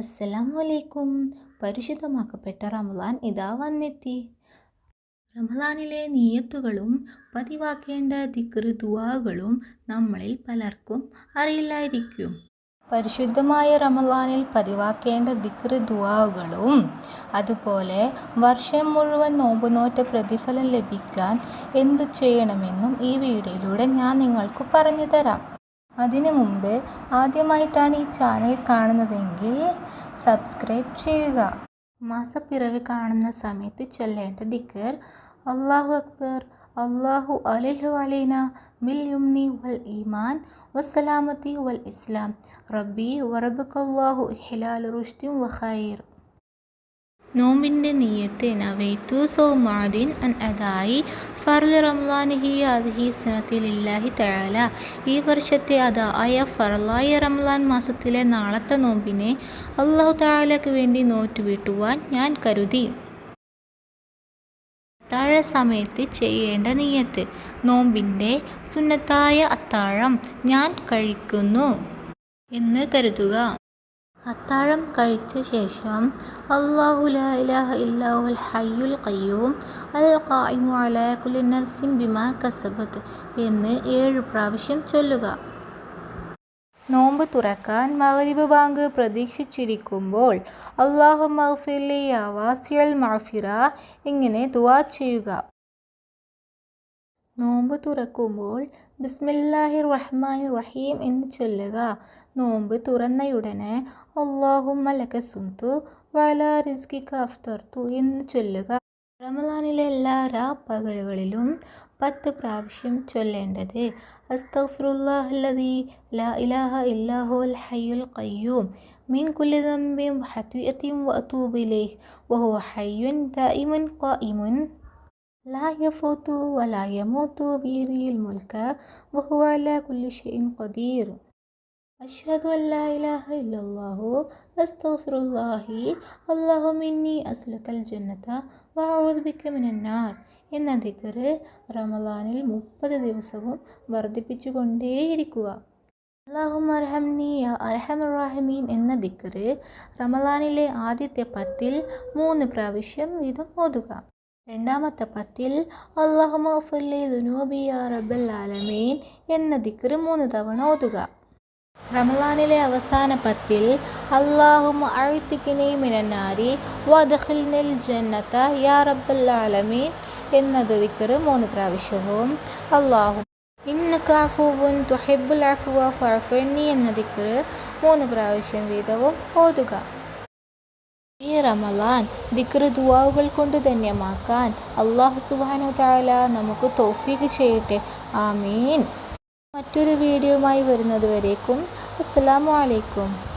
അസ്സലാമു അലൈക്കും പരിശുദ്ധമാക്കപ്പെട്ട റമദാൻ ഇതാ വന്നെത്തി. റമദാനിലെ നിയത്തുകളും പതിവാക്കേണ്ട ദിക്റ് ദുആകളും നമ്മളിൽ പലർക്കും അറിയില്ലായിരിക്കും. പരിശുദ്ധമായ റമദാനിൽ പതിവാക്കേണ്ട ദിക്റ് ദുആകളും അതുപോലെ വർഷം മുഴുവൻ നോമ്പ് നോറ്റ പ്രതിഫലം ലഭിക്കാൻ എന്തു ചെയ്യണമെന്നും ഈ വീഡിയോയിലൂടെ ഞാൻ നിങ്ങൾക്ക് പറഞ്ഞു തരാം. അതിനു മുമ്പ് ആദ്യമായിട്ടാണ് ഈ ചാനൽ കാണുന്നതെങ്കിൽ സബ്സ്ക്രൈബ് ചെയ്യുക. മാസപ്പിറവി കാണുന്ന സമയത്ത് ചൊല്ലേണ്ട ദിക്കർ അള്ളാഹു അക്ബർ അള്ളാഹു അലിഹു അലീന മിൽ യുംനി വൽ ഈമാൻ വസ്സലാമത്തി വൽ ഇസ്ലാം റബ്ബി വറബക്കല്ലാഹു ഹിലാൽ റുഷ്തിം വഖൈർ നോമ്പിന്റെ നീയത്ത് നവൈത്തു സൗമാദിൻ അൻ അദായി റംലാൻ റംലാനിഹി അദ്ഹി സനത്തിലില്ലാഹി തആല. ഈ വർഷത്തെ അതായ ഫർലായ റംലാൻ മാസത്തിലെ നാളത്തെ നോമ്പിനെ അള്ളാഹു തആലക്ക് വേണ്ടി നോറ്റുവീട്ടുവാൻ ഞാൻ കരുതി. അത്താഴ സമയത്ത് ചെയ്യേണ്ട നീയത്ത് നോമ്പിന്റെ സുന്നത്തായ അത്താഴം ഞാൻ കഴിക്കുന്നു എന്ന് കരുതുക. അത്താഴം കഴിച്ച ശേഷം അള്ളാഹു ലാ ഇലാഹ ഹയ്യുൽ ഖയ്യൂം അൽ ഖായിമു അലാ ബിമാ കസബത്ത് എന്ന് ഏഴ് പ്രാവശ്യം ചൊല്ലുക. നോമ്പ് തുറക്കാൻ മഗ്രിബ് ബാങ്ക് പ്രതീക്ഷിച്ചിരിക്കുമ്പോൾ അള്ളാഹു മഹ്ഫിലി വാസിയൽ മഗ്ഫിറ ഇങ്ങനെ ദുവാ ചെയ്യുക. നോമ്പ് തുറക്കുമ്പോൾ ബിസ്മില്ലാഹി റഹ്മാൻ റഹീം എന്ന് ചൊല്ലുക. നോമ്പ് തുറന്നയുടനെ അള്ളാഹുമ്മ ലക സുംതു വല റിസ്കിക അഫ്തർതു എന്ന് ചൊല്ലുക. റമദാനിലെ എല്ലാ രാ പകലുകളിലും പത്ത് പ്രാവശ്യം ചൊല്ലേണ്ടത് അസ്തഗ്ഫിറുല്ലാഹല്ലദീ ലാ ഇലാഹ ഇല്ലാഹു അൽ ഹയ്യുൽ ഖയ്യൂം മിൻ കുല്ലി ദംബിൻ വഹത്വിയത്തിൻ വഅതൂബു ഇലൈഹി വഹുവ ഹയ്യുൻ ദായിമുൻ ഖായിമുൻ لا يفوت ولا يموت بيده الملك وهو على كل شيء قدير أشهد أن لا إله إلا الله أستغفر الله اللهم إني أسألك الجنة وأعوذ بك من النار എന്ന ദിക്കറ് റമദാനിൽ മുപ്പത് ദിവസവും വർദ്ധിപ്പിച്ചുകൊണ്ടേയിരിക്കുക അള്ളാഹും അർഹംനി അർഹമറാഹിമീൻ എന്ന ദിക്കറ് റമദാനിലെ ആദ്യത്തെ പത്തിൽ മൂന്ന് പ്രാവശ്യം വീതം ഓതുക രണ്ടാമത്തെ പത്തിൽ അള്ളാഹു മഫുല്ലി ദുനൂബി റബ്ബൽ ആലമീൻ എന്ന ദിക്റ് മൂന്ന് തവണ ഓതുക. റമലാനിലെ അവസാന പത്തിൽ അള്ളാഹും അഴുത്തിക്കിനി മിനന്നാരി വദഖിൽനിൽ ജന്നത്ത യാ റബ്ബൽ ആലമീൻ എന്നത് ദിക്റ് മൂന്ന് പ്രാവശ്യവും അള്ളാഹു ഇന്നക അഫുവുൻ തുഹിബുൽ അഫുവ ഫഅഫുന്നി എന്ന ദിക്റ് മൂന്ന് പ്രാവശ്യം വീതവും ഓതുക. ഈ റമലാൻ ദിക്ര ദുവാവുകൾ കൊണ്ട് ധന്യമാക്കാൻ അള്ളാഹു സുബാനു താല നമുക്ക് തോഫീക്ക് ചെയ്യട്ടെ. ആമീൻ. മറ്റൊരു വീഡിയോയുമായി വരുന്നത് വരേക്കും. അസ്സലാമു അലൈക്കും.